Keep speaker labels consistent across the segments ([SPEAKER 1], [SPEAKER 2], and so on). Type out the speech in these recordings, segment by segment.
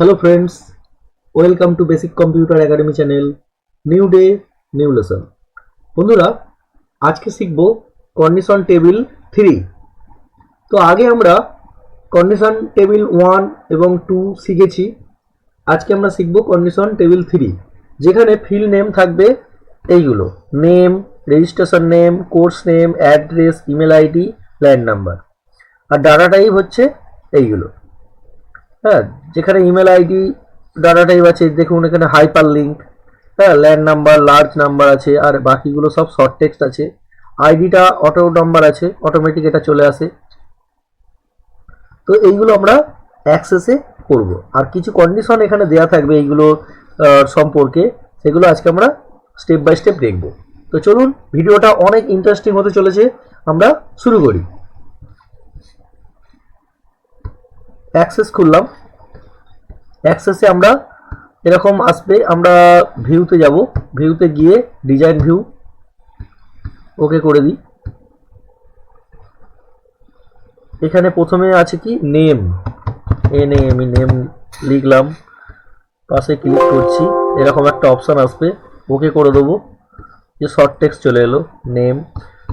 [SPEAKER 1] hello friends welcome to basic computer academy channel new day new lesson বন্ধুরা আজকে শিখব condition table three তো আগে আমরা কন্ডিশন টেবিল ওয়ান এবং টু শিখেছি আজকে আমরা শিখব কন্ডিশন টেবিল থ্রি যেখানে ফিল নেম থাকবে এইগুলো name registration name course name address email ID land number আর ডাটা টাইপ হচ্ছে এইগুলো হ্যাঁ যেখানে ইমেল আইডি ডাটা টাইপ আছে দেখুন এখানে হাইপার লিঙ্ক হ্যাঁ ল্যান্ড নাম্বার লার্জ নাম্বার আছে আর বাকিগুলো সব শর্ট টেক্সট আছে আইডিটা অটো নাম্বার আছে অটোমেটিক এটা চলে আসে তো এইগুলো আমরা অ্যাক্সেসে করব আর কিছু কন্ডিশন এখানে দেওয়া থাকবে এইগুলো সম্পর্কে সেগুলো আজকে আমরা স্টেপ বাই স্টেপ দেখব তো চলুন ভিডিওটা অনেক ইন্টারেস্টিং হতে চলেছে আমরা শুরু করি অ্যাক্সেস করলাম অ্যাক্সেসে আমরা এরকম আসবে আমরা ভিউতে যাব ভিউতে গিয়ে ডিজাইন ভিউ ওকে করে দিই এখানে প্রথমে আছে কি নেম এন এম নেম লিখলাম পাশে ক্লিক করছি এরকম একটা অপশান আসবে ওকে করে দেবো যে শর্ট টেক্সট চলে এলো নেম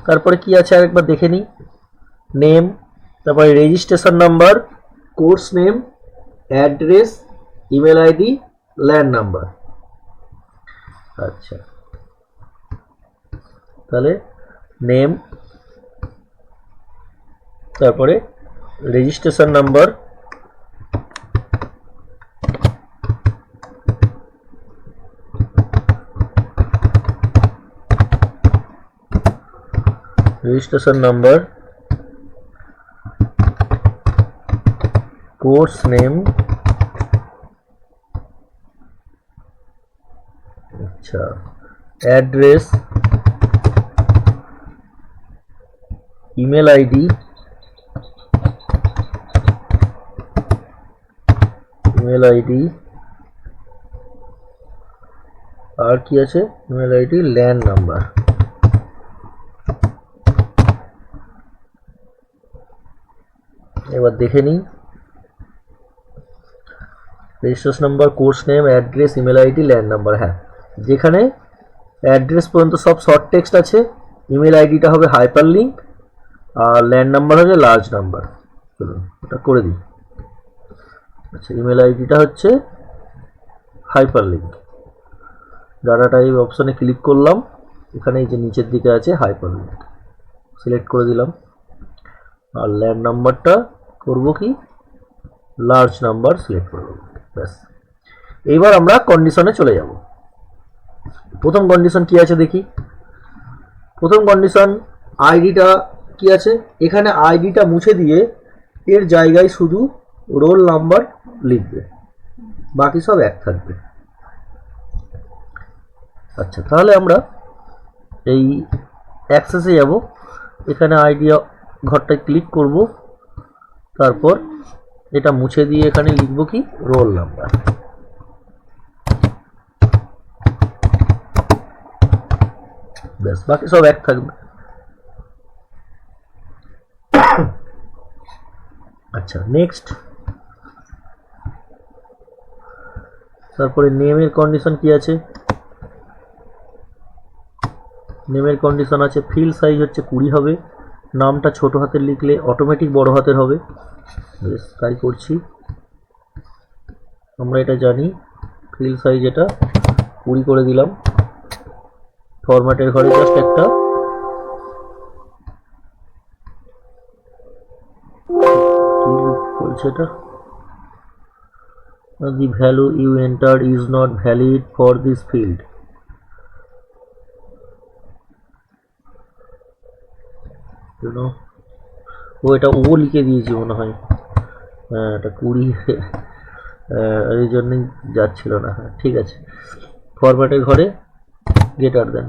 [SPEAKER 1] তারপরে কি আছে আরেকবার দেখে নিই নেম তারপরে registration number course name address email ID land number আচ্ছা তাহলে নেম তারপরে registration number registration number course name আচ্ছা address email ID email ID আর কি আছে ইমেল আইডি ল্যান্ড নাম্বার এবার দেখে নিই registration number course name address email ID land number হ্যাঁ যেখানে অ্যাড্রেস পর্যন্ত সব শর্ট টেক্সট আছে ইমেল আইডিটা হবে হাইপার লিঙ্ক আর ল্যান্ড নাম্বার হবে লার্জ নাম্বার চলুন ওটা করে দিই আচ্ছা ইমেল আইডিটা হচ্ছে হাইপার লিঙ্ক ডাটা টাইপ অপশানে ক্লিক করলাম এখানে এই যে নিচের দিকে আছে হাইপার লিঙ্ক সিলেক্ট করে দিলাম আর ল্যান্ড নাম্বারটা করব কি লার্জ নাম্বার সিলেক্ট করে দেবো ব্যাস এইবার আমরা কন্ডিশনে চলে যাব প্রথম কন্ডিশন কি আছে দেখি প্রথম কন্ডিশন আইডিটা কি আছে এখানে আইডিটা মুছে দিয়ে এর জায়গায় শুধু রোল নাম্বার লিখবে বাকি সব এক থাকবে আচ্ছা তাহলে আমরা এই অ্যাক্সেসে যাব এখানে আইডিয়া ঘরটায় ক্লিক করব তারপর এটা মুছে দিয়ে এখানে লিখব কি রোল নাম্বার ব্যাস বাকি সব এক থাকবে আচ্ছা নেক্সট তারপরে নেমের কন্ডিশন কি আছে নেমের কন্ডিশন আছে ফিল সাইজ হচ্ছে কুড়ি হবে নামটা ছোট হাতের লিখলে অটোমেটিক বড় হাতের হবে তাই করছি আমরা এটা জানি ফিল সাইজ এটা কুড়ি করে দিলাম ফরম্যাটের ঘরে জাস্ট একটা বলছে এটা the value you entered is not valid for this field no ও এটা ও লিখে দিয়েছি মনে হয় হ্যাঁ এটা কুড়ি এই জন্যই যাচ্ছিল না হ্যাঁ ঠিক আছে ফরম্যাটের ঘরে গেটার দেন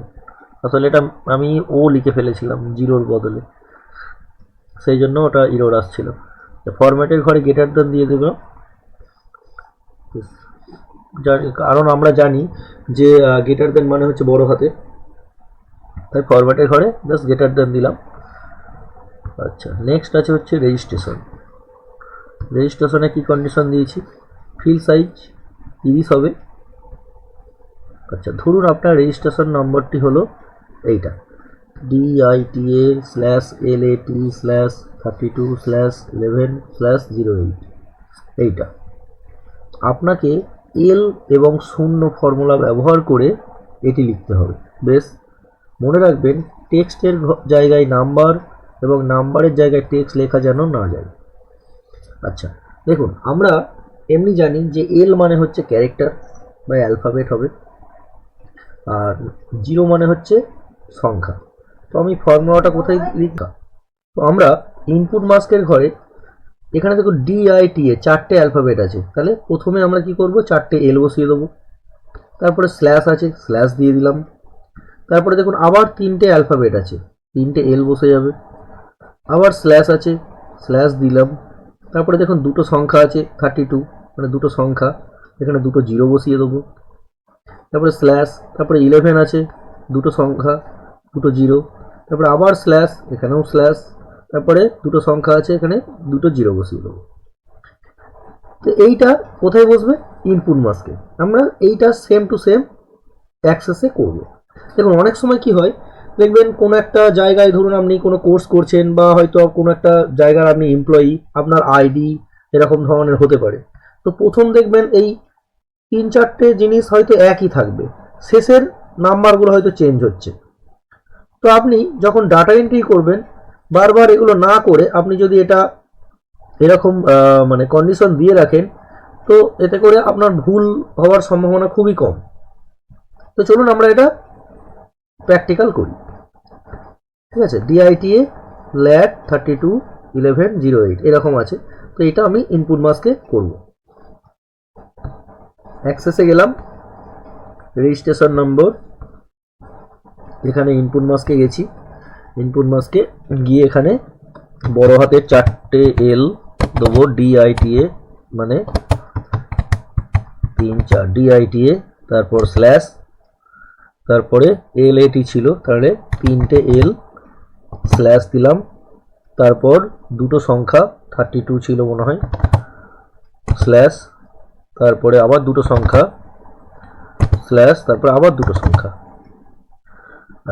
[SPEAKER 1] আসলে এটা আমি ও লিখে ফেলেছিলাম জিরোর বদলে সেই জন্য ওটা ইরোর আসছিল ফরম্যাটের ঘরে গেটার দেন দিয়ে দেব কারণ আমরা জানি যে গেটার দেন মানে হচ্ছে বড় হাতে তাই ফরম্যাটের ঘরে জাস্ট গেটার দেন দিলাম আচ্ছা নেক্সট আছে হচ্ছে রেজিস্ট্রেশন রেজিস্ট্রেশনে কি কন্ডিশন দিয়েছি ফিল সাইজ তিরিশ হবে আচ্ছা ধরুন আপনার রেজিস্ট্রেশন নম্বরটি হলো এইটা A slash L A T slash thirty two slash eleven slash zero eight এইটা আপনাকে এল এবং শূন্য ফর্মুলা ব্যবহার করে এটি লিখতে হবে বেশ মনে রাখবেন টেক্সটের জায়গায় নাম্বার এবং নাম্বারের জায়গায় টেক্সট লেখা যেন না যায় আচ্ছা দেখুন আমরা এমনি জানি যে এল মানে হচ্ছে ক্যারেক্টার বা অ্যালফাবেট হবে আর জিরো মানে হচ্ছে সংখ্যা তো আমি ফর্মুলাটা কোথায় লিখব তো আমরা ইনপুট মাস্কের ঘরে এখানে দেখো এ চারটে অ্যালফাবেট আছে তাহলে প্রথমে আমরা কি করব চারটে এল বসিয়ে দেবো তারপরে স্ল্যাশ আছে স্ল্যাশ দিয়ে দিলাম তারপরে দেখুন আবার তিনটে অ্যালফাবেট আছে তিনটে এল বসে যাবে আবার স্ল্যাশ আছে স্ল্যাশ দিলাম তারপরে দেখুন দুটো সংখ্যা আছে থার্টি টু মানে দুটো সংখ্যা এখানে দুটো জিরো বসিয়ে দেবো তারপরে স্ল্যাশ তারপরে ইলেভেন আছে দুটো সংখ্যা দুটো জিরো তারপরে আবার স্ল্যাশ এখানেও স্ল্যাশ তারপরে দুটো সংখ্যা আছে এখানে দুটো জিরো বসিয়ে দেবো তো এইটা কোথায় বসবে ইনপুট মাসকে আমরা এইটা সেম টু সেম অ্যাক্সেসে করবো দেখুন অনেক সময় কি হয় দেখবেন কোনো একটা জায়গায় ধরুন আপনি কোনো কোর্স করছেন বা হয়তো কোনো একটা জায়গার আপনি এমপ্লয়ি আপনার আইডি এরকম ধরনের হতে পারে তো প্রথম দেখবেন এই তিন চারটে জিনিস হয়তো একই থাকবে শেষের নাম্বারগুলো হয়তো চেঞ্জ হচ্ছে তো আপনি যখন ডাটা এন্ট্রি করবেন বারবার এগুলো না করে আপনি যদি এটা এরকম মানে কন্ডিশন দিয়ে রাখেন তো এতে করে আপনার ভুল হওয়ার সম্ভাবনা খুবই কম তো চলুন আমরা এটা প্র্যাকটিক্যাল করি ঠিক আছে DITA LAT thirty two eleven zero eight এরকম আছে তো এটা আমি ইনপুট মাসকে করব অ্যাক্সেসে গেলাম রেজিস্ট্রেশন নম্বর এখানে ইনপুট মাসকে গেছি ইনপুট মাসকে গিয়ে এখানে বড় হাতে চারটে এল দেবো ডিআইটিএ মানে তিন চার ডিআইটিএ তারপর স্ল্যাশ তারপরে এল এটি ছিল তাহলে তিনটে এল স্ল্যাশ দিলাম তারপর দুটো সংখ্যা থার্টি টু ছিল মনে হয় স্ল্যাশ তারপরে আবার দুটো সংখ্যা স্ল্যাশ তারপরে আবার দুটো সংখ্যা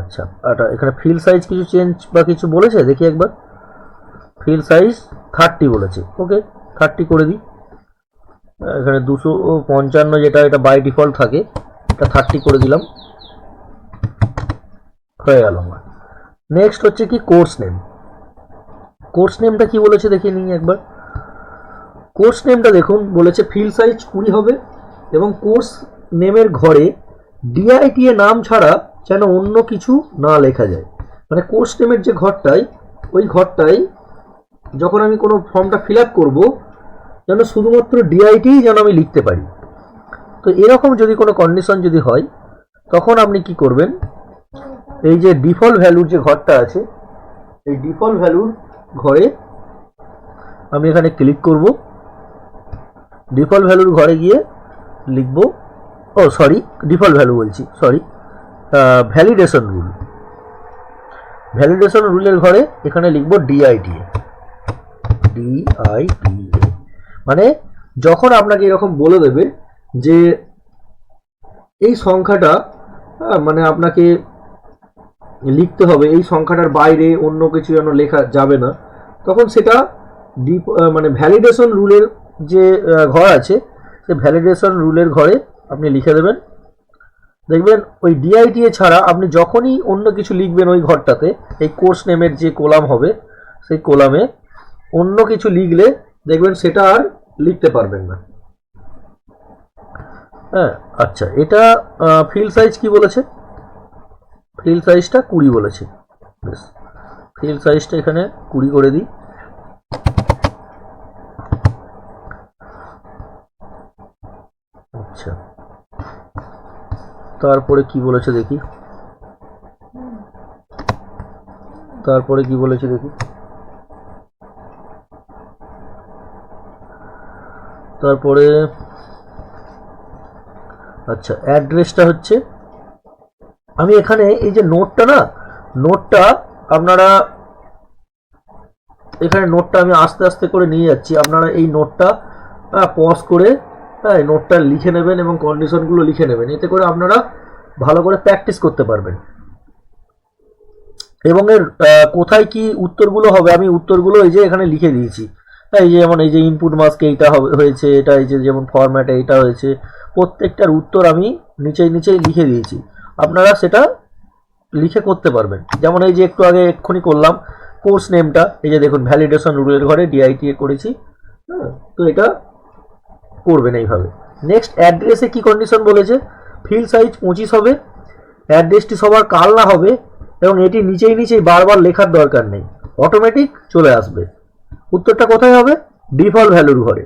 [SPEAKER 1] আচ্ছা আটা এখানে ফিল সাইজ কিছু চেঞ্জ বা কিছু বলেছে দেখি একবার ফিল সাইজ থার্টি বলেছে ওকে থার্টি করে দিই এখানে দুশো পঞ্চান্ন যেটা এটা বাই ডিফল্ট থাকে এটা থার্টি করে দিলাম হয়ে গেল আমার নেক্সট হচ্ছে কি কোর্স নেম কোর্স নেমটা কি বলেছে দেখে নিই একবার কোর্স নেমটা দেখুন বলেছে ফিল্ড সাইজ কুড়ি হবে এবং কোর্স নেমের ঘরে ডিআইটি ডিআইটিএ নাম ছাড়া যেন অন্য কিছু না লেখা যায় মানে কোর্স নেমের যে ঘরটাই ওই ঘরটাই যখন আমি কোনো ফর্মটা ফিল আপ করবো যেন শুধুমাত্র ডিআইটিই যেন আমি লিখতে পারি তো এরকম যদি কোনো কন্ডিশন যদি হয় তখন আপনি কি করবেন এই যে ডিফল্ট ভ্যালুর যে ঘরটা আছে এই ডিফল্ট ভ্যালুর ঘরে আমি এখানে ক্লিক করব ডিফল্ট ভ্যালুর ঘরে গিয়ে লিখব ও সরি ডিফল্ট ভ্যালু বলছি সরি ভ্যালিডেশন রুল ভ্যালিডেশন রুলের ঘরে এখানে লিখব ডিআইডিএ ডিআইডিএ মানে যখন আপনাকে এরকম বলে দেবে যে এই সংখ্যাটা মানে আপনাকে লিখতে হবে এই সংখ্যাটার বাইরে অন্য কিছু যেন লেখা যাবে না তখন সেটা ডিপ মানে ভ্যালিডেশন রুলের যে ঘর আছে সে ভ্যালিডেশন রুলের ঘরে আপনি লিখে দেবেন দেখবেন ওই ডিআইটিএ ছাড়া আপনি যখনই অন্য কিছু লিখবেন ওই ঘরটাতে এই কোর্স নেমের যে কোলাম হবে সেই কোলামে অন্য কিছু লিখলে দেখবেন সেটা আর লিখতে পারবেন না হ্যাঁ আচ্ছা এটা ফিল সাইজ কি বলেছে ফিল সাইজটা কুড়ি বলেছি বেশ ফিল সাইজটা এখানে কুড়ি করে দিই আচ্ছা তারপরে কি বলেছে দেখি তারপরে কি বলেছে দেখি তারপরে আচ্ছা অ্যাড্রেসটা হচ্ছে আমি এখানে এই যে নোটটা না নোটটা আপনারা এখানে নোটটা আমি আস্তে আস্তে করে নিয়ে যাচ্ছি আপনারা এই নোটটা পজ করে হ্যাঁ নোটটা লিখে নেবেন এবং কন্ডিশনগুলো লিখে নেবেন এতে করে আপনারা ভালো করে প্র্যাকটিস করতে পারবেন এবং এর কোথায় কি উত্তরগুলো হবে আমি উত্তরগুলো এই যে এখানে লিখে দিয়েছি হ্যাঁ, এই যে যেমন এই যে ইনপুট মাস্ক এইটা হয়েছে এটা এই যে যেমন ফর্ম্যাট এইটা হয়েছে প্রত্যেকটার উত্তর আমি নিচে নিচেই লিখে দিয়েছি আপনারা সেটা লিখে করতে পারবেন যেমন এই যে একটু আগে এক্ষুনি করলাম কোর্স নেমটা এই যে দেখুন ভ্যালিডেশন রুলের ঘরে ডিআইটি করেছি হ্যাঁ তো এটা করবেন এইভাবে নেক্সট অ্যাড্রেসে কি কন্ডিশন বলেছে ফিল সাইজ পঁচিশ হবে অ্যাড্রেসটি সবার কাল না হবে এবং এটি নিচেই নিচেই বারবার লেখার দরকার নেই অটোমেটিক চলে আসবে উত্তরটা কোথায় হবে ডিফল্ট ভ্যালুর ঘরে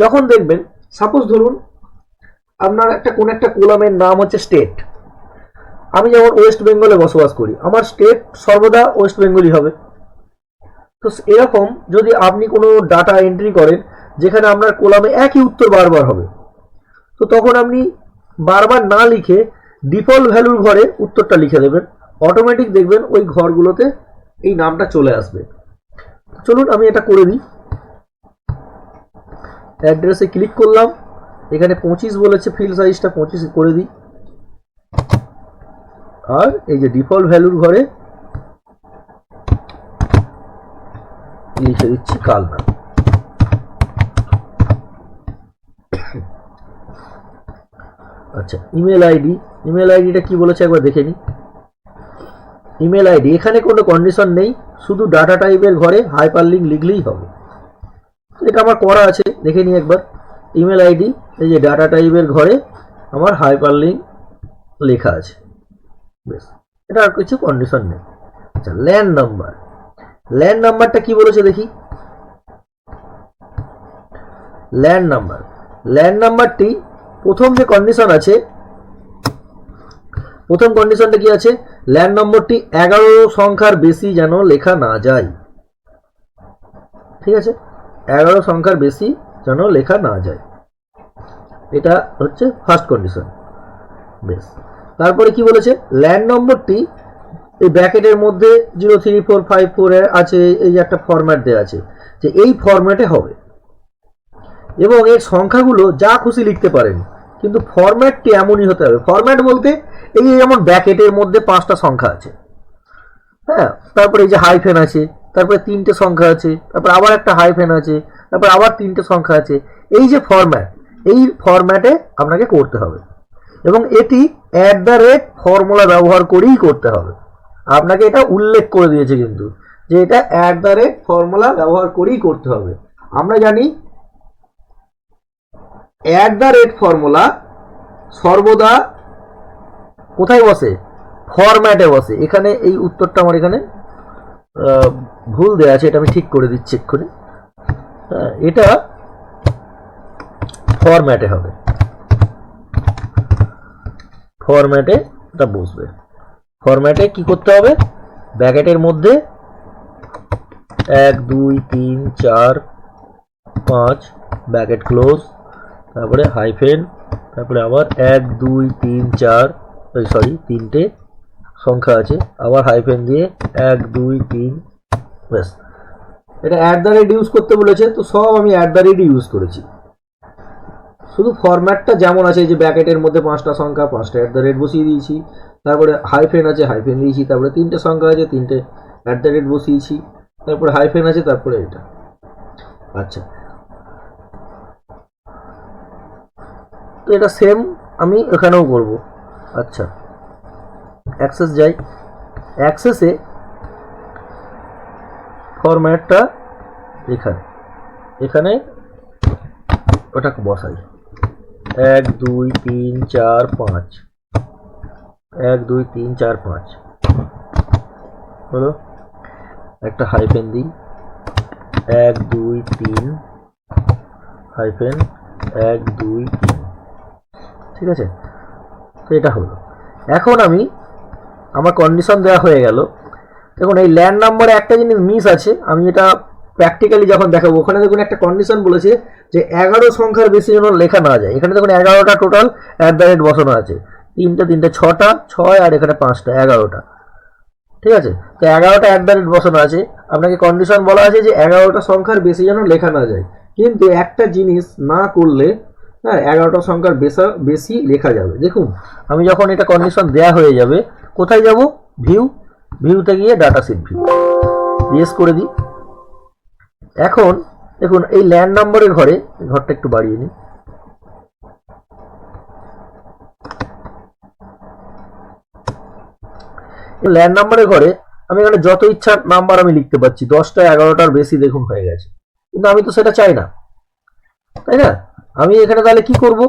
[SPEAKER 1] যখন দেখবেন সাপোজ ধরুন আপনার একটা কোন একটা কোলামের নাম হচ্ছে স্টেট আমি যেমন ওয়েস্ট বেঙ্গলে বসবাস করি আমার স্টেট সর্বদা ওয়েস্ট বেঙ্গলই হবে তো এরকম যদি আপনি কোনো ডাটা এন্ট্রি করেন যেখানে আপনার কোলামে একই উত্তর বারবার হবে তো তখন আপনি বারবার না লিখে ডিফল্ট ভ্যালুর ঘরে উত্তরটা লিখে দেবেন অটোমেটিক দেখবেন ওই ঘরগুলোতে এই নামটা চলে আসবে চলুন আমি এটা করে দিই অ্যাড্রেসে ক্লিক করলাম এখানে পঁচিশ বলেছে ফিল্ড সাইজটা পঁচিশ করে দিই আর এই যে ডিফল্ট ভ্যালুর ঘরে লিখে দিচ্ছি না আচ্ছা ইমেল আইডি ইমেল আইডিটা কি বলেছে একবার দেখে নিই ইমেল আইডি এখানে কোনো কন্ডিশন নেই শুধু ডাটা টাইপের ঘরে হাইপার লিঙ্ক লিখলেই হবে এটা আমার করা আছে দেখে নিই একবার ইমেল আইডি এই যে ডাটা টাইপের ঘরে আমার হাইপার লিঙ্ক লেখা আছে বেশ এটা আর কিছু কন্ডিশন নেই আচ্ছা ল্যান্ড নাম্বার ল্যান্ড নাম্বারটা কি বলেছে দেখি ল্যান্ড নাম্বার ল্যান্ড নাম্বারটি প্রথম যে কন্ডিশন আছে প্রথম কন্ডিশনটা কি আছে ল্যান্ড নম্বরটি এগারো সংখ্যার বেশি যেন লেখা না যায় ঠিক আছে এগারো সংখ্যার বেশি যেন লেখা না যায় এটা হচ্ছে ফার্স্ট কন্ডিশন বেশ তারপরে কি বলেছে ল্যান্ড নম্বরটি এই ব্র্যাকেটের মধ্যে zero three four five four আছে এই যে একটা ফরম্যাট দেওয়া আছে যে এই ফরম্যাটে হবে এবং এর সংখ্যাগুলো যা খুশি লিখতে পারেন কিন্তু ফরম্যাটটি এমনই হতে হবে ফরম্যাট বলতে এই যেমন ব্র্যাকেটের মধ্যে পাঁচটা সংখ্যা আছে হ্যাঁ তারপরে এই যে হাই ফেন আছে তারপরে তিনটে সংখ্যা আছে তারপর আবার একটা হাই ফেন আছে তারপর আবার তিনটে সংখ্যা আছে এই যে ফরম্যাট এই ফরম্যাটে আপনাকে করতে হবে এবং এটি অ্যাট দ্য রেট ফর্মুলা ব্যবহার করেই করতে হবে আপনাকে এটা উল্লেখ করে দিয়েছে কিন্তু যে এটা অ্যাট দ্য রেট ফর্মুলা ব্যবহার করেই করতে হবে আমরা জানি অ্যাট দ্য রেট ফর্মুলা সর্বদা কোথায় বসে ফরম্যাটে বসে এখানে এই উত্তরটা আমার এখানে ভুল দেওয়া আছে এটা আমি ঠিক করে দিচ্ছি এক্ষুনি এটা ফরম্যাটে হবে ফরম্যাটে এটা বসবে ফরম্যাটে কি করতে হবে ব্যাকেটের মধ্যে এক দুই তিন চার পাঁচ ব্যাকেট ক্লোজ তারপরে হাইফেন তারপরে আবার এক দুই তিন চার সরি তিনটে সংখ্যা আছে আবার হাইফেন দিয়ে এক দুই তিন ব্যাস এটা অ্যাট দ্য রেট ইউজ করতে বলেছে তো সব আমি অ্যাট দ্য রেটই ইউজ করেছি শুধু ফরম্যাটটা যেমন আছে যে ব্র্যাকেটের মধ্যে পাঁচটা সংখ্যা পাঁচটা অ্যাট দ্য রেট বসিয়ে দিয়েছি তারপরে হাইফেন আছে হাইফেন দিয়েছি তারপরে তিনটে সংখ্যা আছে তিনটে অ্যাট দ্য রেট বসিয়েছি তারপরে হাইফেন আছে তারপরে এটা আচ্ছা তো এটা সেম আমি এখানেও করব আচ্ছা অ্যাক্সেস যাই অ্যাক্সেসে ফরম্যাটটা এখানে এখানে ওটাকে বসাই এক দুই তিন চার পাঁচ এক দুই তিন চার পাঁচ হলো একটা হাইফেন দিই এক দুই তিন হাইফেন এক দুই তিন ঠিক আছে তো এটা হলো এখন আমি আমার কন্ডিশন দেওয়া হয়ে গেল দেখুন এই ল্যান্ড নাম্বারে একটা জিনিস মিস আছে আমি এটা প্র্যাকটিক্যালি যখন দেখাবো ওখানে দেখুন একটা কন্ডিশন বলেছে যে এগারো সংখ্যার বেশি যেন লেখা না যায় এখানে দেখুন এগারোটা টোটাল অ্যাট দ্য রেট বসানো আছে তিনটা তিনটে ছটা ছয় আর এখানে পাঁচটা এগারোটা ঠিক আছে তো এগারোটা অ্যাট দ্য রেট বসানো আছে আপনাকে কন্ডিশন বলা আছে যে এগারোটা সংখ্যার বেশি যেন লেখা না যায় কিন্তু একটা জিনিস না করলে হ্যাঁ এগারোটা সংখ্যার বেশা বেশি লেখা যাবে দেখুন আমি যখন এটা কন্ডিশন দেয়া হয়ে যাবে কোথায় যাব ভিউ ভিউতে গিয়ে ডাটা সিট ভিউ ইয়েস করে দিই এখন দেখুন এই ল্যান্ড নাম্বারের ঘরে ঘরটা একটু বাড়িয়ে নিই ল্যান্ড নাম্বারের ঘরে আমি এখানে যত ইচ্ছা নাম্বার আমি লিখতে পারছি দশটা এগারোটার বেশি দেখুন হয়ে গেছে কিন্তু আমি তো সেটা চাই না তাই না আমি এখানে তাহলে কি করব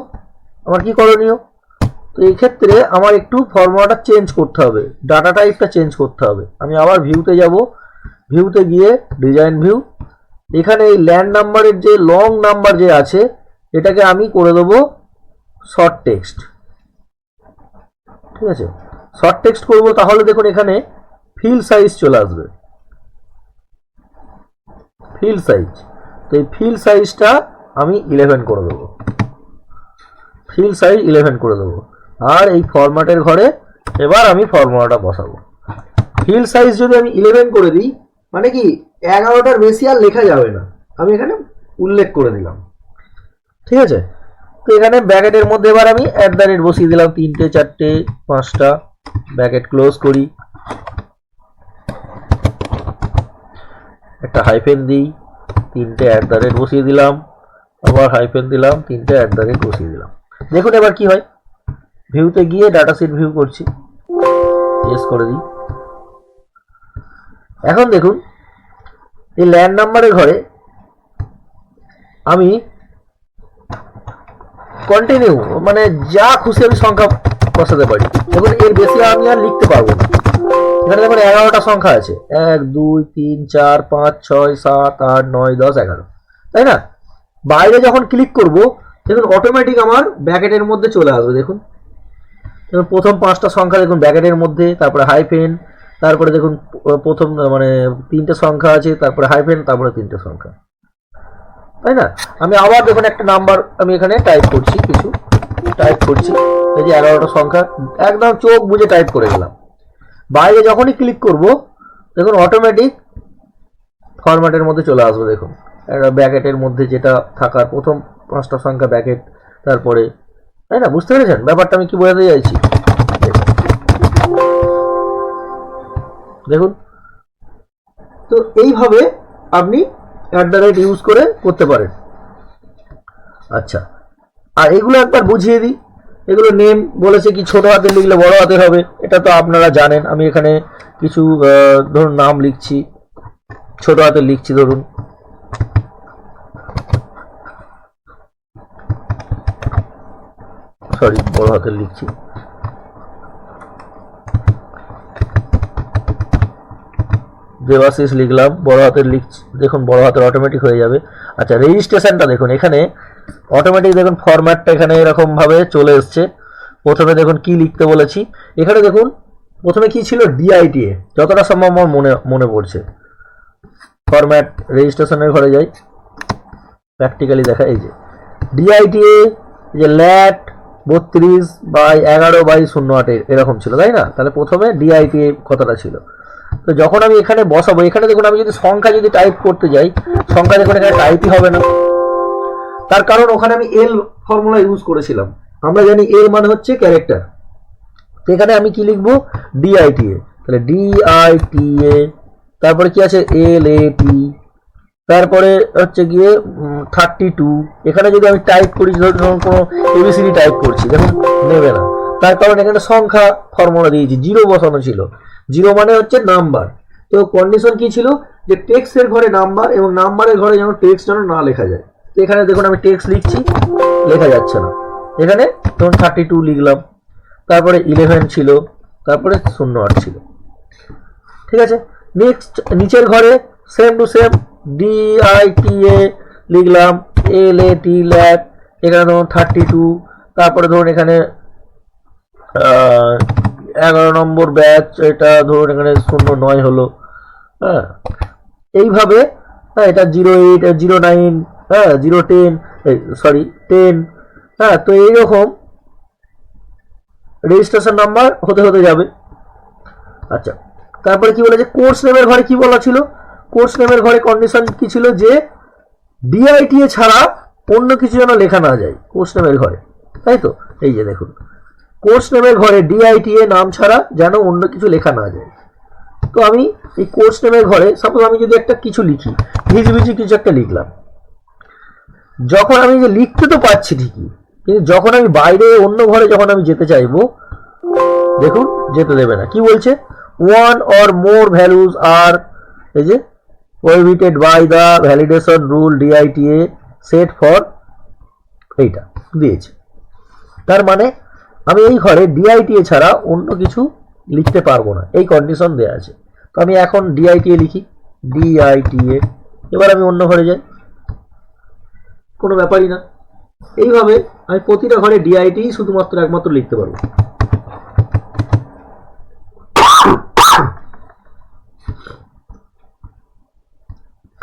[SPEAKER 1] আমার কি করণীয় তো এই ক্ষেত্রে আমার একটু ফর্মুলাটা চেঞ্জ করতে হবে ডাটা টাইপটা চেঞ্জ করতে হবে আমি আবার ভিউতে যাব ভিউতে গিয়ে ডিজাইন ভিউ এখানে এই ল্যান্ড নাম্বারের যে লং নাম্বার যে আছে এটাকে আমি করে দেবো শর্ট টেক্সট ঠিক আছে শর্ট টেক্সট করব তাহলে দেখুন এখানে ফিল সাইজ চলে আসবে ফিল সাইজ তো এই ফিল সাইজটা আমি ইলেভেন করে দেবো ফিল সাইজ ইলেভেন করে দেবো আর এই ফর্মাটের ঘরে এবার আমি ফর্মুলাটা বসাবো ফিল সাইজ যদি আমি ইলেভেন করে দিই মানে কি এগারোটার বেশি আর লেখা যাবে না আমি এখানে উল্লেখ করে দিলাম ঠিক আছে তো এখানে ব্যাকেটের মধ্যে এবার আমি অ্যাট দ্য রেট বসিয়ে দিলাম তিনটে চারটে পাঁচটা ব্যাকেট ক্লোজ করি একটা হাইফেন দিই তিনটে অ্যাট দ্য রেট বসিয়ে দিলাম আবার হাইফেন দিলাম তিনটে অ্যাট দ্য রেট বসিয়ে দিলাম দেখুন এবার কি হয় ভিউতে গিয়ে ডাটা সিট ভিউ করছি ইয়েস করে দিই এখন দেখুন এই ল্যান্ড নাম্বারের ঘরে আমি কন্টিনিউ মানে যা খুশি আমি সংখ্যা বসাতে পারি দেখুন এর বেশি আমি আর লিখতে পারবো না এখানে দেখুন এগারোটা সংখ্যা আছে এক দুই তিন চার পাঁচ ছয় সাত আট নয় দশ এগারো তাই না বাইরে যখন ক্লিক করব দেখুন অটোমেটিক আমার ব্যাকেটের মধ্যে চলে আসবে দেখুন প্রথম পাঁচটা সংখ্যা দেখুন ব্যাকেটের মধ্যে তারপরে হাইফেন তারপরে দেখুন প্রথম মানে তিনটে সংখ্যা আছে তারপরে হাইফেন তারপরে তিনটে সংখ্যা তাই না আমি আবার দেখুন একটা নাম্বার আমি এখানে টাইপ করছি কিছু টাইপ করছি এই যে এগারোটা সংখ্যা একদম চোখ বুঝে টাইপ করে গেলাম বাইরে যখনই ক্লিক করব দেখুন অটোমেটিক ফরম্যাটের মধ্যে চলে আসবে দেখুন একটা ব্যাকেটের মধ্যে যেটা থাকার প্রথম পাঁচটা সংখ্যা ব্যাকেট তারপরে তাই না বুঝতে পেরেছেন ব্যাপারটা আমি কি বোঝাতে চাইছি দেখুন তো এইভাবে আপনি অ্যাট দ্য রেট ইউজ করে করতে পারেন আচ্ছা আর এগুলো একবার বুঝিয়ে দিই এগুলো নেম বলেছে কি ছোট হাতে লিখলে বড় হাতের হবে এটা তো আপনারা জানেন আমি এখানে কিছু ধরুন নাম লিখছি ছোট হাতে লিখছি ধরুন সরি বড় হাতে লিখছি দেবাশিস লিখলাম বড় হাতের লিখ দেখুন বড় হাতের অটোমেটিক হয়ে যাবে আচ্ছা রেজিস্ট্রেশনটা দেখুন এখানে অটোমেটিক দেখুন ফরম্যাটটা এখানে এরকমভাবে চলে এসছে প্রথমে দেখুন কি লিখতে বলেছি এখানে দেখুন প্রথমে কি ছিল ডিআইটিএ যতটা সম্ভব আমার মনে মনে পড়ছে ফরম্যাট রেজিস্ট্রেশনের ঘরে যাই প্র্যাকটিক্যালি দেখা এই যে ডিআইটিএ যে ল্যাট বত্রিশ বাই এগারো বাই শূন্য আটের এরকম ছিল তাই না তাহলে প্রথমে ডিআইটিএ কথাটা ছিল তো যখন আমি এখানে বসাবো এখানে দেখুন আমি যদি সংখ্যা যদি টাইপ করতে যাই সংখ্যা দেখুন এখানে টাইপই হবে না তার কারণ ওখানে আমি এল ফর্মুলা ইউজ করেছিলাম আমরা জানি এল মানে হচ্ছে ক্যারেক্টার তো এখানে আমি কি লিখবো এ তাহলে ডিআইটিএ তারপরে কি আছে এল এ টি তারপরে হচ্ছে গিয়ে থার্টি টু এখানে যদি আমি টাইপ করি ধরুন কোনো এবিসিডি টাইপ করছি দেখুন নেবে না তার কারণ এখানে সংখ্যা ফর্মুলা দিয়েছি জিরো বসানো ছিল জিরো মানে হচ্ছে নাম্বার তো কন্ডিশন কি ছিল যে টেক্সের ঘরে নাম্বার এবং নাম্বারের ঘরে যেন টেক্স যেন না লেখা যায় তো এখানে দেখুন আমি টেক্স লিখছি লেখা যাচ্ছে না এখানে ধরুন থার্টি টু লিখলাম তারপরে ইলেভেন ছিল তারপরে শূন্য আট ছিল ঠিক আছে নেক্সট নিচের ঘরে same to same D I T A লিখলাম এল এ টি ল্যাব এখানে ধরুন থার্টি টু তারপরে ধরুন এখানে এগারো নম্বর ব্যাচ এটা ধরুন এখানে শূন্য নয় হলো হ্যাঁ এইভাবে হ্যাঁ এটা জিরো এইট জিরো নাইন হ্যাঁ জিরো টেন সরি টেন হ্যাঁ তো এইরকম রেজিস্ট্রেশন নাম্বার হতে হতে যাবে আচ্ছা তারপরে কি বলে যে কোর্স নেমের ঘরে কি বলা ছিল কোর্স নেমের ঘরে কন্ডিশন কি ছিল যে বিআইটিএ ছাড়া অন্য কিছু যেন লেখা না যায় কোর্স নেমের ঘরে তাই তো এই যে দেখুন কোর্স নেমের ঘরে এ নাম ছাড়া যেন অন্য কিছু লেখা না যায় তো আমি এই কোর্স নেমের ঘরে সাপোজ আমি যদি একটা কিছু লিখি হিজিবিজি কিছু একটা লিখলাম যখন আমি যে লিখতে তো পাচ্ছি ঠিকই কিন্তু যখন আমি বাইরে অন্য ঘরে যখন আমি যেতে চাইবো দেখুন যেতে দেবে না কি বলছে ওয়ান অর মোর ভ্যালুজ আর এই যে prohibited by the validation rule DITA set for এইটা দিয়েছে তার মানে আমি এই ঘরে ডিআইটিএ ছাড়া অন্য কিছু লিখতে পারবো না এই কন্ডিশন দেওয়া আছে তো আমি এখন ডিআইটিএ লিখি ডিআইটিএ এবার আমি অন্য ঘরে যাই কোনো ব্যাপারই না এইভাবে আমি প্রতিটা ঘরে ডিআইটি শুধুমাত্র একমাত্র লিখতে পারবো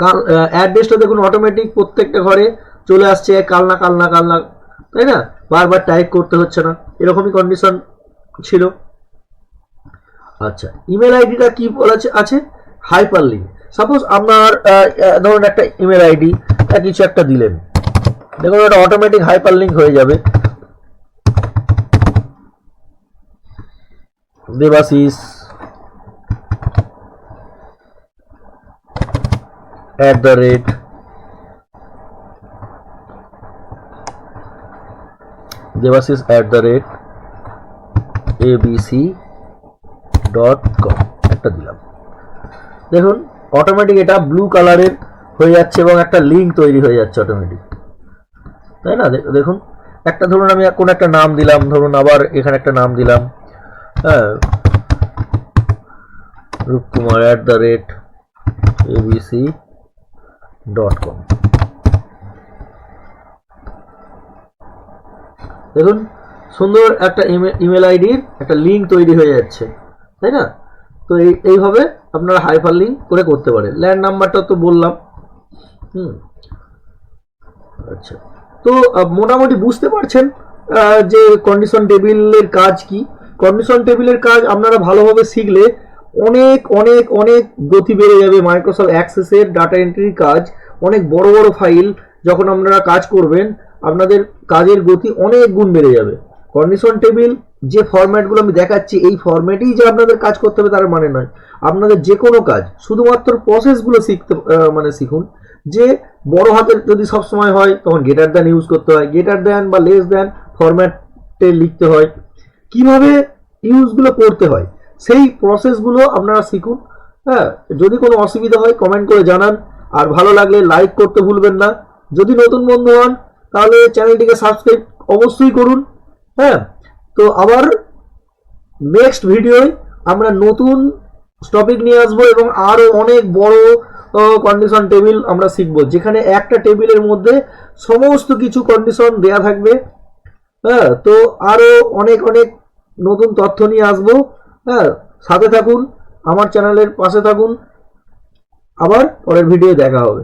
[SPEAKER 1] কাল অ্যাড্রেসটা দেখুন অটোমেটিক প্রত্যেকটা ঘরে চলে আসছে কাল না কাল না কাল না তাই না বারবার টাইপ করতে হচ্ছে না এরকমই কন্ডিশন ছিল আচ্ছা ইমেল আইডিটা কি বলা আছে হাইপার লিঙ্ক সাপোজ আপনার ধরুন একটা ইমেল আইডি কিছু একটা দিলেন দেখুন এটা অটোমেটিক হাইপার লিঙ্ক হয়ে যাবে Debashis at the rate Debashis at the rate ABC dot com একটা দিলাম দেখুন অটোমেটিক এটা ব্লু কালারের হয়ে যাচ্ছে এবং একটা লিঙ্ক তৈরি হয়ে যাচ্ছে অটোমেটিক তাই না দেখুন একটা ধরুন আমি কোনো একটা নাম দিলাম ধরুন আবার এখানে একটা নাম দিলাম হ্যাঁ Rupkumar at the rate ABC dot com দেখুন সুন্দর একটা ইমেল আইডির একটা লিঙ্ক তৈরি হয়ে যাচ্ছে তাই না তো এই এইভাবে আপনারা হাইফার লিঙ্ক করে করতে পারেন ল্যান্ড নাম্বারটা তো বললাম হুম আচ্ছা তো মোটামুটি বুঝতে পারছেন যে কন্ডিশন টেবিলের কাজ কি কন্ডিশন টেবিলের কাজ আপনারা ভালোভাবে শিখলে অনেক অনেক অনেক গতি বেড়ে যাবে মাইক্রোসফট অ্যাক্সেসের ডাটা এন্ট্রির কাজ অনেক বড় বড় ফাইল যখন আপনারা কাজ করবেন আপনাদের কাজের গতি অনেক গুণ বেড়ে যাবে কন্ডিশন টেবিল যে ফর্ম্যাটগুলো আমি দেখাচ্ছি এই ফর্ম্যাটেই যে আপনাদের কাজ করতে হবে তার মানে নয় আপনাদের যে কোনো কাজ শুধুমাত্র প্রসেসগুলো শিখতে মানে শিখুন যে বড় হাতের যদি সবসময় হয় তখন গেটার দ্যান ইউজ করতে হয় গেটার দ্যান বা লেস দ্যান ফর্ম্যাটে লিখতে হয় কিভাবে ইউজগুলো করতে হয় সেই প্রসেসগুলো আপনারা শিখুন হ্যাঁ যদি কোনো অসুবিধা হয় কমেন্ট করে জানান আর ভালো লাগলে লাইক করতে ভুলবেন না যদি নতুন বন্ধু হন তাহলে চ্যানেলটিকে সাবস্ক্রাইব অবশ্যই করুন হ্যাঁ তো আবার নেক্সট ভিডিওয় আমরা নতুন টপিক নিয়ে আসবো এবং আরও অনেক বড় কন্ডিশন টেবিল আমরা শিখবো যেখানে একটা টেবিলের মধ্যে সমস্ত কিছু কন্ডিশন দেয়া থাকবে হ্যাঁ তো আরও অনেক অনেক নতুন তথ্য নিয়ে আসবো হ্যাঁ সাথে থাকুন আমার চ্যানেলের পাশে থাকুন আবার পরের ভিডিও দেখা হবে